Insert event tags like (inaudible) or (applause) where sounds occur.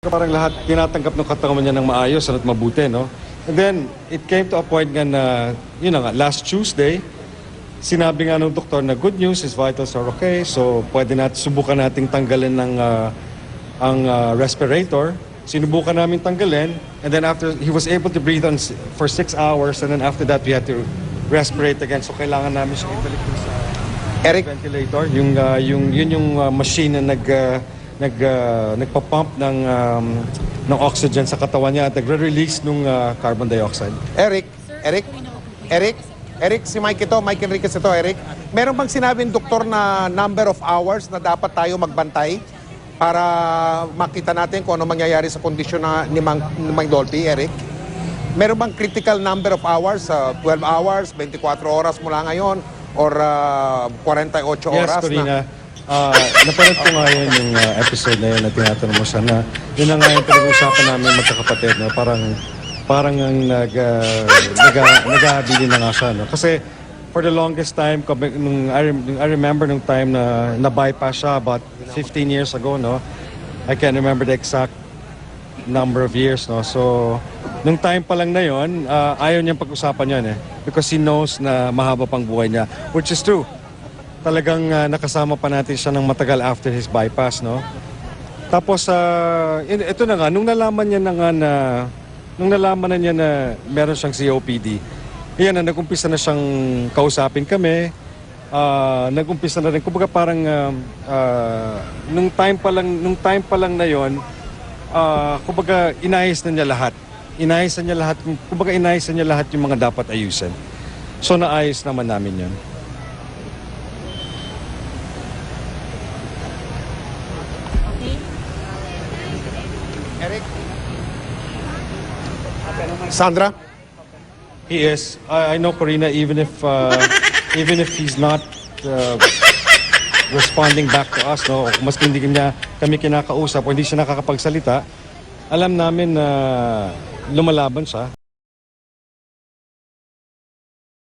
Parang lahat tinatanggap ng katawan niya ng maayos at mabuti, no? And then, it came to a point nga na, yun na nga, last Tuesday, sinabi nga ng doktor na good news, his vitals are okay, so pwede natin, subukan nating tanggalin ng, ah, ang ah, respirator. Sinubukan namin tanggalin, and then after, he was able to breathe on for six hours, and then after that, we had to respirate again. So kailangan namin siya ibalik sa Eric, ventilator, yung ah, yung yun yung ah, machine na nag ah, nag ah, nagpa-pump ng um, ng oxygen sa katawan niya at nagre-release ng carbon dioxide. Eric, Eric, Eric, Eric, si Mike ito, Mike Enriquez ito, Eric. Meron bang sinabing doktor na number of hours na dapat tayo magbantay para makita natin kung ano mangyayari sa kondisyon na ni Mang, ni Mang Dolphy, Eric? Meron bang critical number of hours? uh, 12 hours, 24 oras mula ngayon, or uh, 48 Yes, oras Corina. na? Uh, napanood ko nga yun yung ah, episode na yun na tinatanong mo siya na yun na nga yung pinag-uusapan namin magkakapatid no? parang parang ang nag uh, nag naghahabilin na nga siya no? kasi for the longest time nung I, I remember nung time na na-bypass siya about 15 years ago no I can't remember the exact number of years no so nung time pa lang na yon ah, ayaw niyang pag-usapan yan eh because he knows na mahaba pang buhay niya which is true talagang ah, nakasama pa natin siya ng matagal after his bypass, no? Tapos, ah, in- ito na nga, nung nalaman niya na nga na, nung nalaman na niya na meron siyang COPD, yan na, nag-umpisa na siyang kausapin kami, ah, nag-umpisa na rin, kumbaga parang, ah, ah, nung time pa lang, nung time pa lang na yon, ah, kumbaga inayos na niya lahat. Inayos na niya lahat, kumbaga inayos na niya lahat yung mga dapat ayusin. So naayos naman namin yun. Eric? Sandra? He is. I, I know Corina, even if uh, (laughs) even if he's not uh, responding back to us, no, maski hindi niya kami kinakausap o hindi siya nakakapagsalita, alam namin na lumalaban siya.